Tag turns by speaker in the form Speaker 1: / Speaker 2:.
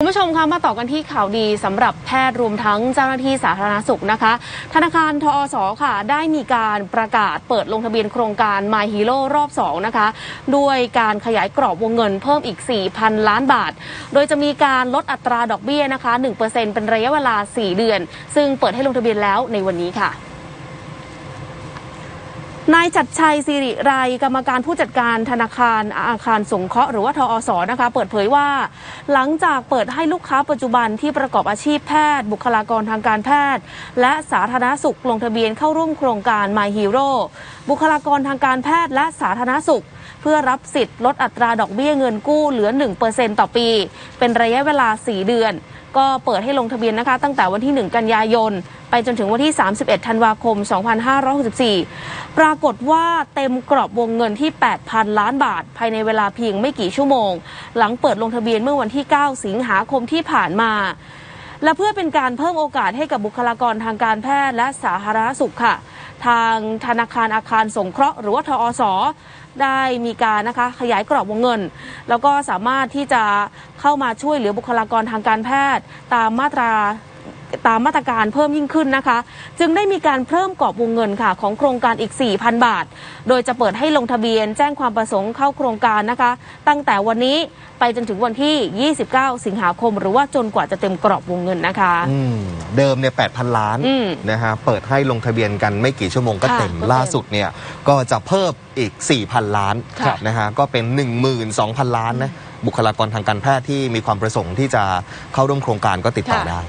Speaker 1: คุณผู้ชมคะมาต่อกันที่ข่าวดีสำหรับแพทย์รวมทั้งเจ้าหน้าที่สาธารณสุขนะคะ ธนาคารทอสค่ะ ได้มีการประกาศเปิดลงทะเบียนโครงการ My Hero รอบ 2 นะคะ ด้วยการขยายกรอบวงเงินเพิ่มอีก 4,000 ล้านบาท โดยจะมีการลดอัตราดอกเบี้ยนะคะ 1%เป็นระยะเวลา 4 เดือน ซึ่งเปิดให้ลงทะเบียนแล้วในวันนี้ค่ะ นายจัดชัยสิริไรกรรมการผู้จัดการธนาคารอาคารสงเคราะห์หรือว่าทอสนะคะ เปิดเผยว่า หลังจากเปิดให้ลูกค้าปัจจุบันที่ประกอบอาชีพแพทย์ บุคลากรทางการแพทย์ และสาธารณสุขลงทะเบียนเข้าร่วมโครงการ My Hero บุคลากรทางการแพทย์และสาธารณสุข เพื่อรับสิทธิ์ลดอัตราดอกเบี้ยเงินกู้เหลือ 1%ต่อปี เป็นระยะเวลา 4 เดือน ก็เปิดให้ลงทะเบียนนะคะ ตั้งแต่วันที่ 1 กันยายน ไปจนถึงวันที่ 31 ธันวาคม 2564 ปรากฏว่าเต็มกรอบวงเงินที่ 8,000 ล้านบาท ภายในเวลาเพียงไม่กี่ชั่วโมง หลังเปิดลงทะเบียนเมื่อวันที่ 9 สิงหาคมที่ผ่านมา และเพื่อเป็นการเพิ่มโอกาสให้กับบุคลากรทางการแพทย์และสาธารณสุขค่ะ ทางธนาคารอาคารสงเคราะห์หรือว่าทอสได้มีการนะคะขยายกรอบวงเงิน แล้วก็สามารถที่จะเข้ามาช่วยเหลือบุคลากรทางการแพทย์ ตามมาตรา ตามมาตรการเพิ่มยิ่งขึ้นนะคะ จึงได้มีการเพิ่มกรอบวงเงินค่ะของโครงการอีก 4,000 บาท โดยจะเปิดให้ลงทะเบียนแจ้งความประสงค์เข้าโครงการนะคะ ตั้งแต่วันนี้ไปจนถึงวันที่ 29 สิงหาคม หรือว่าจนกว่าจะเต็มกรอบวงเงินนะคะ
Speaker 2: อืมเดิมเนี่ย 8,000 ล้าน
Speaker 1: อืม
Speaker 2: นะฮะเปิดให้ลงทะเบียนกันไม่กี่ชั่วโมงก็
Speaker 1: ค่ะ
Speaker 2: เต็ม
Speaker 1: ก็เต็ม
Speaker 2: ล่าสุดเนี่ยก็จะเพิ่มอีก 4,000 ล้าน
Speaker 1: ค่ะ
Speaker 2: นะฮะก็เป็น 12,000 ล้านนะบุคลากรทางการแพทย์ที่มีความประสงค์ที่จะเข้าร่วมโครงการก็ติดต่อได้